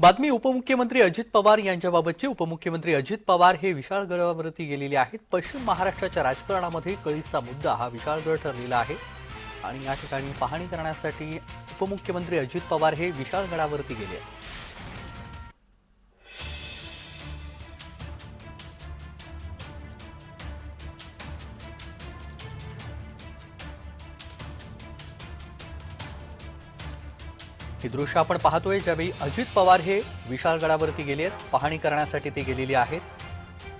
बातमी उपमुख्यमंत्री अजित पवार यांच्याबाबतची. उपमुख्यमंत्री अजित पवार हे विशाळगडावरती गेलेले आहेत. पश्चिम महाराष्ट्राच्या राजकारणामध्ये कळीचा मुद्दा हा विशाळगड ठरलेला आहे. आणि या ठिकाणी पाहणी करण्यासाठी उपमुख्यमंत्री अजित पवार हे विशाळगडावरती गेले आहेत. ही दृश्य आपण पाहतोय ज्यावेळी अजित पवार हे विशाळगडावरती गेले आहेत. पाहणी करण्यासाठी ते गेलेले आहेत.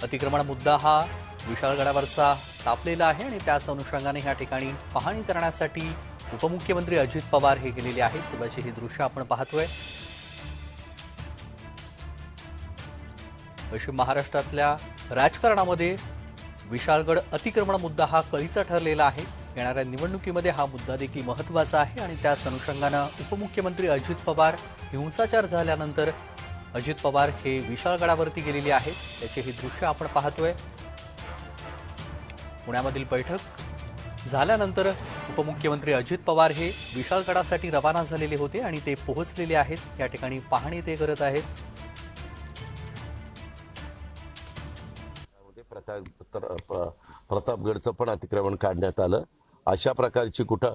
अतिक्रमण मुद्दा हा विशाळगडावरचा तापलेला आहे आणि त्याच अनुषंगाने या ठिकाणी पाहणी करण्यासाठी उपमुख्यमंत्री अजित पवार हे गेलेले आहेत. तेव्हाची ही दृश्य आपण पाहतोय. पश्चिम महाराष्ट्रातल्या राजकारणामध्ये विशाळगड अतिक्रमण मुद्दा हा कळीचा ठरलेला आहे. येणाऱ्या निवडणुकीमध्ये हा मुद्दा देखील महत्त्वाचा आहे आणि त्याच अनुषंगानं उपमुख्यमंत्री अजित पवार हिंसाचार झाल्यानंतर अजित पवार हे विशाळगडावरती गेलेले आहेत. त्याचे हे दृश्य आपण पाहतोय. पुण्यामधील बैठक झाल्यानंतर उपमुख्यमंत्री अजित पवार हे विशाळगडासाठी रवाना झालेले होते आणि ते पोहोचलेले आहेत. या ठिकाणी पाहणी ते करत आहेत. प्रताप तर- प्रतापगडचं पण अतिक्रमण काढण्यात आलं. अशा प्रकारची कुठं?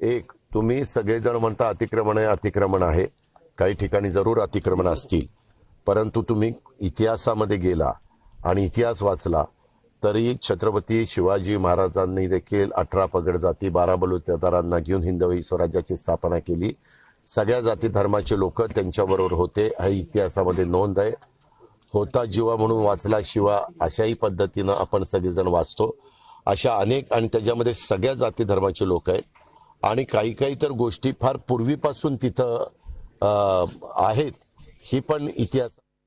एक तुम्ही सगळेजण म्हणता अतिक्रमण आहे अतिक्रमण आहे. काही ठिकाणी जरूर अतिक्रमण असतील. परंतु तुम्ही इतिहासामध्ये गेला आणि इतिहास वाचला तरी छत्रपती शिवाजी महाराजांनी देखील अठरा पगड जाती बारा बलुतेदारांना घेऊन हिंदवी स्वराज्याची स्थापना केली. सगळ्या जाती धर्माचे लोक त्यांच्याबरोबर होते. हे इतिहासामध्ये नोंद आहे. होता जीवा म्हणून वाचला शिवा अशाही पद्धतीनं आपण सगळेजण वाचतो. अशा अनेक आणि त्याच्यामध्ये सगळ्या जाती धर्माचे लोक आहेत. आणि काही काही तर गोष्टी फार पूर्वीपासून तिथं आहेत. ही पण इतिहास